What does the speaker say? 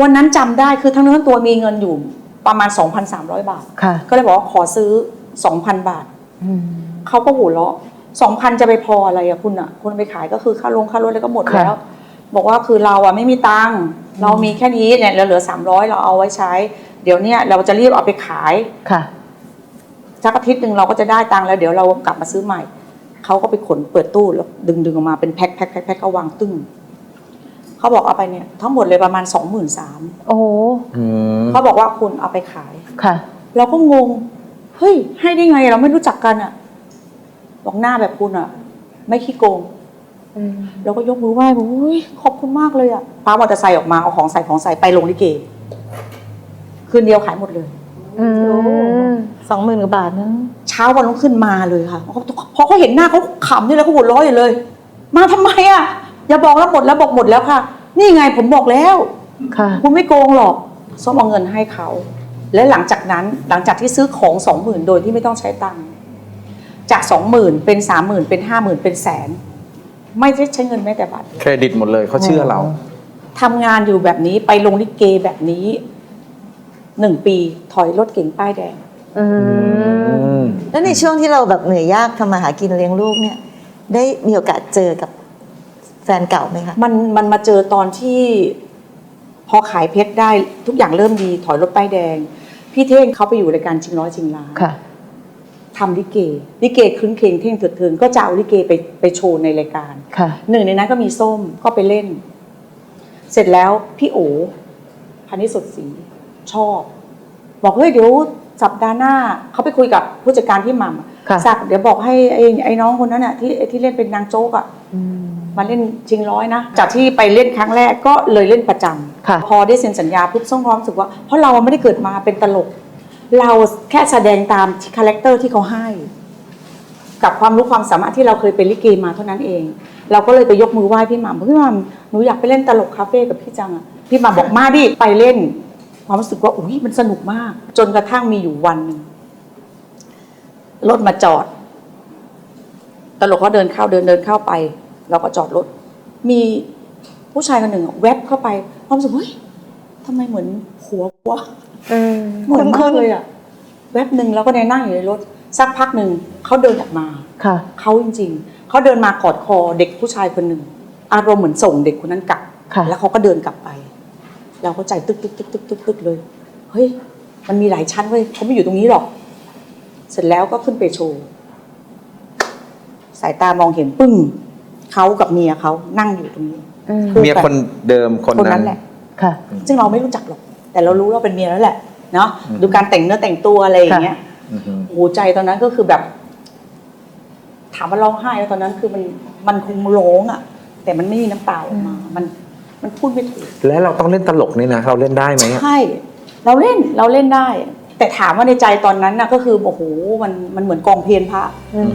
วันนั้นจำได้คือทั้งเนื้อทั้งตัวมีเงินอยู่ประมาณ 2,300 บาทค่ะก็เลยบอกว่าขอซื้อ 2,000 บาทอืมเขาก็หัวเราะสองพันจะไปพออะไรอะคุณอะคุณไปขายก็คือค่าลงค่ารถแล้วก็หมดค่ะแล้ว บอกว่าคือเราอะไม่มีตังค์เรามีแค่นี้เนี่ยเหลือสามร้อยเราเอาไว้ใช้ เดี๋ยวเนี้ยเราจะรีบเอาไปขายค่ะสักอาทิตย์หนึ่งเราก็จะได้ตังค์แล้วเดี๋ยวเรากลับมาซื้อใหม่ เขาก็ไปขนเปิดตู้แล้วดึงดึงออกมาเป็นแพ็คแพ็คแพ็คแพ็คก็วางตึ้ง เขาบอกเอาไปเนี่ยทั้งหมดเลยประมาณสองหมื่นสามโอ้โหอืมเขาบอกว่าคุณเอาไปขาย ค่ะ เราก็งง เฮ้ย ให้ได้ไงเราไม่รู้จักกันอะบอกหน้าแบบคุณอะไม่ขี้โกง อืมเราก็ยกมือไหว้บอกอุ้ยขอบคุณมากเลยอะพามอเตอร์ไซค์ออกมาเอาของใส่ของใส่ไปลงลิเก คืนเดียวขายหมดเลย อืมสองหมื่นกว่าบาทนะเช้าวันรุ่งขึ้นมาเลยค่ะเพราะเพราะเขาเห็นหน้าเขาขำนี่แล้วเขาหัวเร้อยอยู่เลย มาทำไมอะ อย่าบอกแล้วหมดแล้วบอกหมดแล้วค่ะ นี่ไงผมบอกแล้วค่ะ คุณไม่โกงหรอกส้มเอาเงินให้เขา และหลังจากนั้นหลังจากที่ซื้อของสองหมื่นโดยที่ไม่ต้องใช้ตังค์จากสองหมื่นเป็นสามหมื่นเป็นห้าหมื่นเป็นแสน ไม่ได้ใช้เงินแม้แต่บาทเดียวเครดิตหมดเลยเขาเชื่อเรา ทำงานอยู่แบบนี้ไปลงลิเกแบบนี้หนึ่งปีถอยรถเก่งป้ายแดง อืม แล้วในช่วงที่เราแบบเหนื่อยยากทำมาหากินเลี้ยงลูกเนี่ย ได้มีโอกาสเจอกับ แฟนเก่าไหมคะมันมันมาเจอตอนที่พอขายเพชรได้ทุกอย่างเริ่มดีถอยรถป้ายแดง พี่เท่งเขาไปอยู่รายการชิงร้อยชิงล้านค่ะทำลิเกลิเกครึ้นเคงเท่งเถิดเทินก็จะเอาลิเกไปไปโชว์ในรายการค่ะหนึ่งในนั้นก็มีส้มก็ไปเล่น เสร็จแล้วพี่โอพันิสดศรีชอบ บอกเฮ้ยเดี๋ยวสัปดาห์หน้าเขาไปคุยกับผู้จัดการที่หม่ำอะค่ะสักเดี๋ยวบอกให้ไอ้ไอ้น้องคนนั้นน่ะที่ที่เล่นเป็นนางโจ๊กอะอื มมาเล่นชิงร้อยนะ จากที่ไปเล่นครั้งแรกก็เลยเล่นประจำค่ะพอได้เซ็นสัญญาปุ๊บส่งความรู้สึกว่า เพราะเราไม่ได้เกิดมาเป็นตลก เราแค่แสดงตามคาแรคเตอร์ที่เขาให้ กับความรู้ความสามารถที่เราเคยเป็นลิเกมาเท่านั้นเอง เราก็เลยไปยกมือไหว้พี่หม่ำบอกพี่หม่ำหนูอยากไปเล่นตลกคาเฟ่กับพี่จังอะพี่หม่ำบอกมาดิไปเล่น ความรู้สึกว่าอุ้ยมันสนุกมาก จนกระทั่งมีอยู่วันหนึ่งรถมาจอด ตลกเขาเดินเข้าเดินเดินเข้าไป เราก็จอดรถ มีผู้ชายคนหนึ่งอะแวบเข้าไปความรู้สึกเฮ้ยทำไมเหมือนผัววะอืมเหมือนมากเลยอะแวบหนึ่งแล้วก็ในนั่งอยู่ในรถสักพักหนึ่งเขาเดินออกมาค่ะเขาจริง ๆเขาเดินมากอดคอเด็กผู้ชายคนหนึ่งอารมณ์เหมือนส่งเด็กคนนั้นกลับค่ะแล้วเขาก็เดินกลับไป เราก็ใจตึกตึกตึกตึกตึกตึกเลยเฮ้ยมันมีหลายชั้นเว้ยเขาไม่อยู่ตรงนี้หรอก เสร็จแล้วก็ขึ้นไปโชว์สายตามองเห็นปึ้ง เขากับเมียเขานั่งอยู่ตรงนี้ อืมเมียคนเดิมคนคนนั้นั้น นแหละ ค่ะ ซึ่งเราไม่รู้จักหรอก แต่เรารู้ว่าเป็นเมียแล้วแหละเนาะอืม ดูการแต่งเนื้อแต่งตัวอะไรอย่างเงี้ยอือฮึโอ้โหใจตอนนั้นก็คือแบบ ถามว่าร้องไห้ไหมตอนนั้นคือมันมันคงร้องอะ แต่มันไม่มีน้ำตาออกมา มันมันพูดไม่ถูก และเราต้องเล่นตลกนี่นะ เราเล่นได้ไหมอะใช่ เราเล่นเราเล่นได้ แต่ถามว่าในใจตอนนั้นน่ะก็คือโอ้โหมันมันเหมือนกองเพลนพระอืม